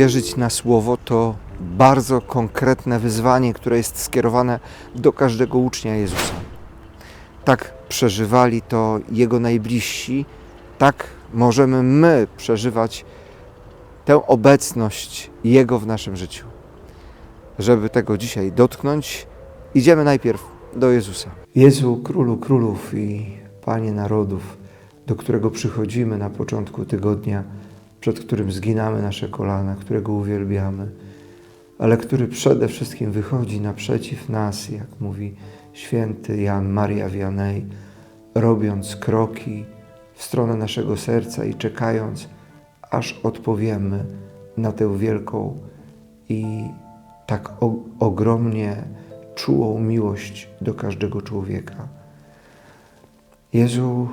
uwierzyć na słowo to bardzo konkretne wyzwanie, które jest skierowane do każdego ucznia Jezusa. Tak przeżywali to Jego najbliżsi, tak możemy my przeżywać tę obecność Jego w naszym życiu. Żeby tego dzisiaj dotknąć, idziemy najpierw do Jezusa. Jezu, Królu Królów i Panie Narodów, do którego przychodzimy na początku tygodnia, przed którym zginamy nasze kolana, którego uwielbiamy, ale który przede wszystkim wychodzi naprzeciw nas, jak mówi święty Jan Maria Vianney, robiąc kroki w stronę naszego serca i czekając, aż odpowiemy na tę wielką i tak ogromnie czułą miłość do każdego człowieka. Jezu,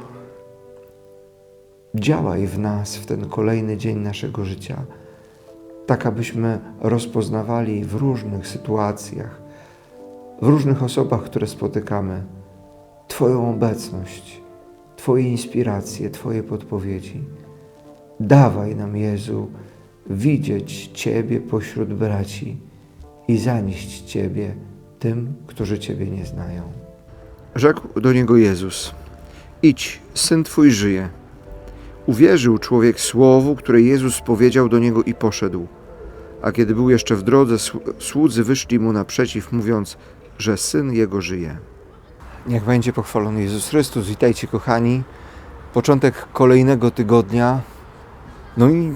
działaj w nas w ten kolejny dzień naszego życia, tak abyśmy rozpoznawali w różnych sytuacjach, w różnych osobach, które spotykamy, Twoją obecność, Twoje inspiracje, Twoje podpowiedzi. Dawaj nam, Jezu, widzieć Ciebie pośród braci i zanieść Ciebie tym, którzy Ciebie nie znają. Rzekł do niego Jezus: Idź, syn twój żyje. Uwierzył człowiek słowu, które Jezus powiedział do niego i poszedł. A kiedy był jeszcze w drodze, słudzy wyszli mu naprzeciw, mówiąc, że syn jego żyje. Niech będzie pochwalony Jezus Chrystus. Witajcie, kochani. Początek kolejnego tygodnia. No i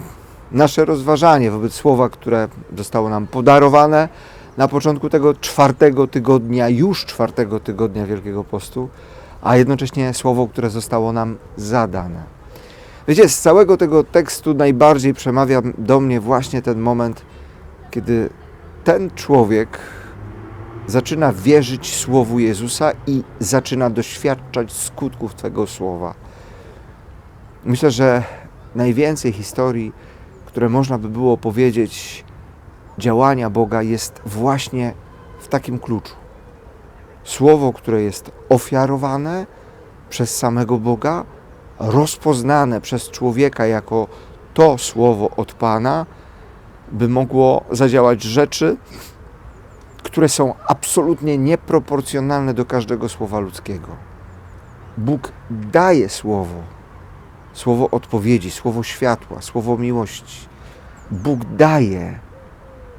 nasze rozważanie wobec słowa, które zostało nam podarowane na początku tego czwartego tygodnia, już czwartego tygodnia Wielkiego Postu, a jednocześnie słowo, które zostało nam zadane. Wiecie, z całego tego tekstu najbardziej przemawia do mnie właśnie ten moment, kiedy ten człowiek zaczyna wierzyć Słowu Jezusa i zaczyna doświadczać skutków tego Słowa. Myślę, że najwięcej historii, które można by było powiedzieć, działania Boga jest właśnie w takim kluczu. Słowo, które jest ofiarowane przez samego Boga, rozpoznane przez człowieka jako to słowo od Pana, by mogło zadziałać rzeczy, które są absolutnie nieproporcjonalne do każdego słowa ludzkiego. Bóg daje słowo, słowo odpowiedzi, słowo światła, słowo miłości. Bóg daje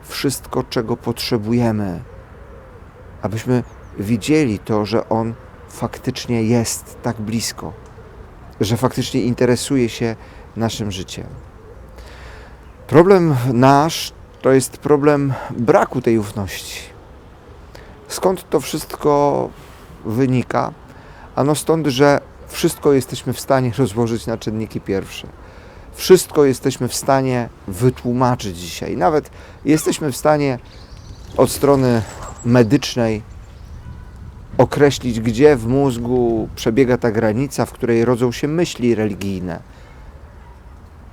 wszystko, czego potrzebujemy, abyśmy widzieli to, że On faktycznie jest tak blisko, że faktycznie interesuje się naszym życiem. Problem nasz to jest problem braku tej ufności. Skąd to wszystko wynika? Ano stąd, że wszystko jesteśmy w stanie rozłożyć na czynniki pierwsze. Wszystko jesteśmy w stanie wytłumaczyć dzisiaj. Nawet jesteśmy w stanie od strony medycznej określić, gdzie w mózgu przebiega ta granica, w której rodzą się myśli religijne.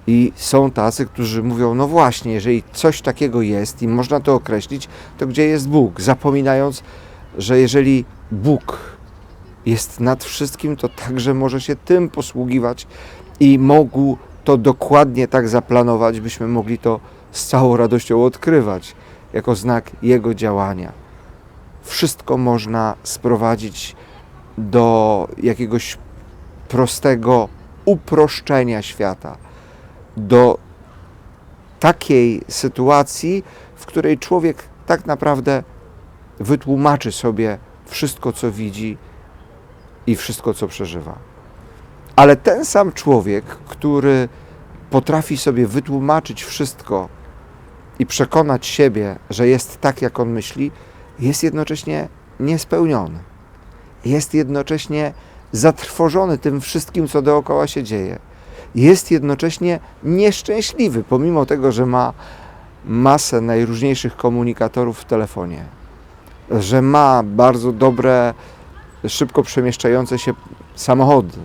I są tacy, którzy mówią, no właśnie, jeżeli coś takiego jest i można to określić, to gdzie jest Bóg? Zapominając, że jeżeli Bóg jest nad wszystkim, to także może się tym posługiwać i mógł to dokładnie tak zaplanować, byśmy mogli to z całą radością odkrywać jako znak Jego działania. Wszystko można sprowadzić do jakiegoś prostego uproszczenia świata, do takiej sytuacji, w której człowiek tak naprawdę wytłumaczy sobie wszystko, co widzi i wszystko, co przeżywa. Ale ten sam człowiek, który potrafi sobie wytłumaczyć wszystko i przekonać siebie, że jest tak, jak on myśli, jest jednocześnie niespełniony. Jest jednocześnie zatrwożony tym wszystkim, co dookoła się dzieje. Jest jednocześnie nieszczęśliwy, pomimo tego, że ma masę najróżniejszych komunikatorów w telefonie, że ma bardzo dobre, szybko przemieszczające się samochody,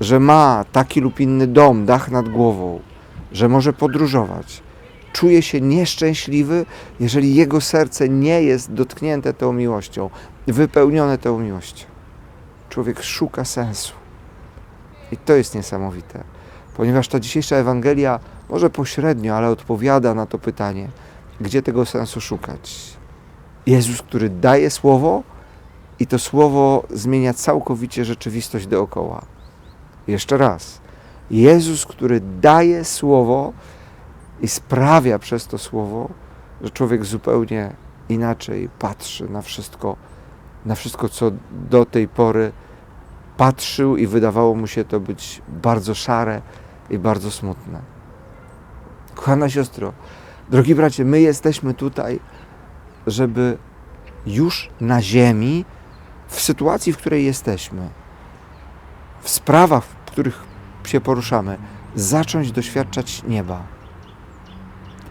że ma taki lub inny dom, dach nad głową, że może podróżować. Czuje się nieszczęśliwy, jeżeli jego serce nie jest dotknięte tą miłością, wypełnione tą miłością. Człowiek szuka sensu. I to jest niesamowite, ponieważ ta dzisiejsza Ewangelia może pośrednio, ale odpowiada na to pytanie, gdzie tego sensu szukać. Jezus, który daje słowo i to słowo zmienia całkowicie rzeczywistość dookoła. Jeszcze raz. Jezus, który daje słowo i sprawia przez to słowo, że człowiek zupełnie inaczej patrzy na wszystko, na wszystko, co do tej pory patrzył i wydawało mu się to być bardzo szare i bardzo smutne. Kochana siostro, drogi bracie, my jesteśmy tutaj, żeby już na ziemi, w sytuacji, w której jesteśmy, w sprawach, w których się poruszamy, zacząć doświadczać nieba.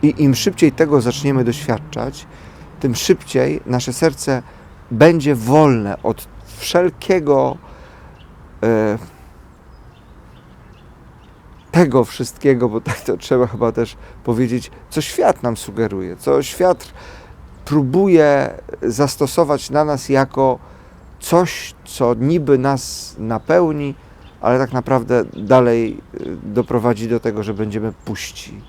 I im szybciej tego zaczniemy doświadczać, tym szybciej nasze serce będzie wolne od wszelkiego e, tego wszystkiego, bo tak to trzeba chyba też powiedzieć, co świat nam sugeruje, co świat próbuje zastosować na nas jako coś, co niby nas napełni, ale tak naprawdę dalej y, doprowadzi do tego, że będziemy puści.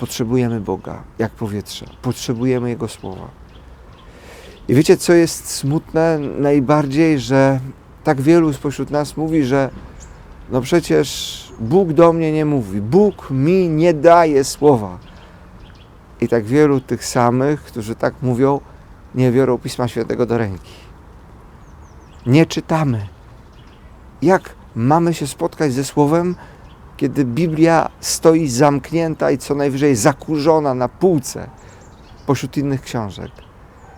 Potrzebujemy Boga, jak powietrze. Potrzebujemy Jego słowa. I wiecie, co jest smutne najbardziej, że tak wielu spośród nas mówi, że no przecież Bóg do mnie nie mówi, Bóg mi nie daje słowa. I tak wielu tych samych, którzy tak mówią, nie biorą Pisma Świętego do ręki. Nie czytamy. Jak mamy się spotkać ze Słowem, kiedy Biblia stoi zamknięta i co najwyżej zakurzona na półce pośród innych książek?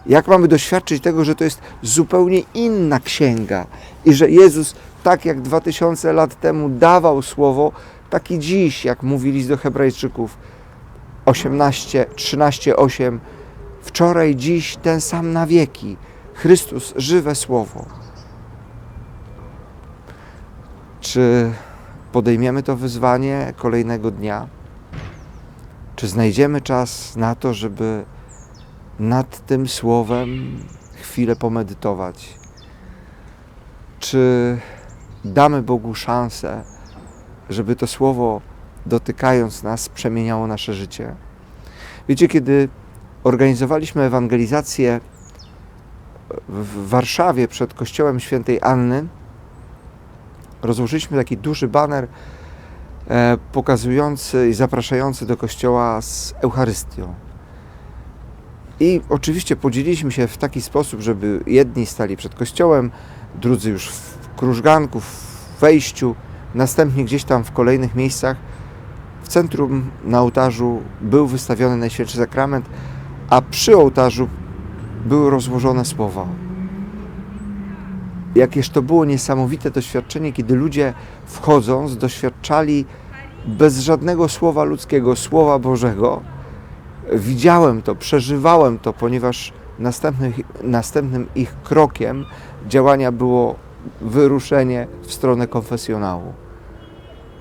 Jak mamy doświadczyć tego, że to jest zupełnie inna księga i że Jezus, tak jak 2000 lat temu dawał słowo, tak i dziś, jak mówi do Hebrajczyków 18, 13, 8, wczoraj, dziś ten sam na wieki. Chrystus, żywe słowo. Czy podejmiemy to wyzwanie kolejnego dnia? Czy znajdziemy czas na to, żeby nad tym słowem chwilę pomedytować? Czy damy Bogu szansę, żeby to słowo dotykając nas przemieniało nasze życie? Wiecie, kiedy organizowaliśmy ewangelizację w Warszawie przed kościołem świętej Anny, rozłożyliśmy taki duży baner e, pokazujący i zapraszający do kościoła z Eucharystią. I oczywiście podzieliliśmy się w taki sposób, żeby jedni stali przed kościołem, drudzy już w krużganku, w wejściu, następnie gdzieś tam w kolejnych miejscach. W centrum na ołtarzu był wystawiony Najświętszy Sakrament, a przy ołtarzu były rozłożone słowa. Jakież to było niesamowite doświadczenie, kiedy ludzie wchodząc doświadczali bez żadnego słowa ludzkiego, słowa Bożego. Widziałem to, przeżywałem to, ponieważ następnym, następnym ich krokiem działania było wyruszenie w stronę konfesjonału.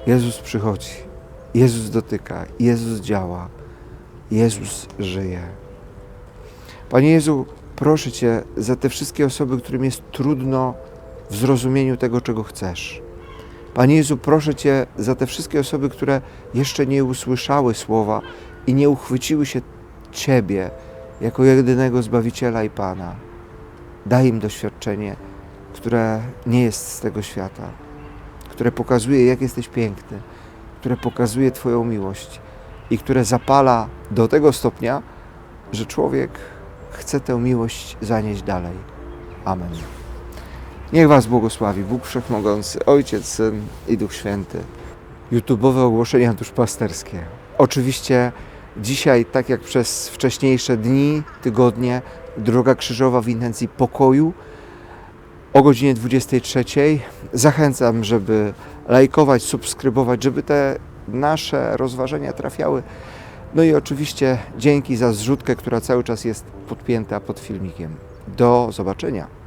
Jezus przychodzi, Jezus dotyka, Jezus działa, Jezus żyje. Panie Jezu, proszę Cię za te wszystkie osoby, którym jest trudno w zrozumieniu tego, czego chcesz. Panie Jezu, proszę Cię za te wszystkie osoby, które jeszcze nie usłyszały słowa i nie uchwyciły się Ciebie jako jedynego Zbawiciela i Pana. Daj im doświadczenie, które nie jest z tego świata, które pokazuje, jak jesteś piękny, które pokazuje Twoją miłość i które zapala do tego stopnia, że człowiek chce tę miłość zanieść dalej. Amen. Niech Was błogosławi Bóg Wszechmogący, Ojciec, Syn i Duch Święty. YouTube'owe ogłoszenia duszpasterskie. Oczywiście dzisiaj, tak jak przez wcześniejsze dni, tygodnie, droga krzyżowa w intencji pokoju o godzinie 23. Zachęcam, żeby lajkować, subskrybować, żeby te nasze rozważania trafiały no i oczywiście dzięki za zrzutkę, która cały czas jest podpięta pod filmikiem. Do zobaczenia.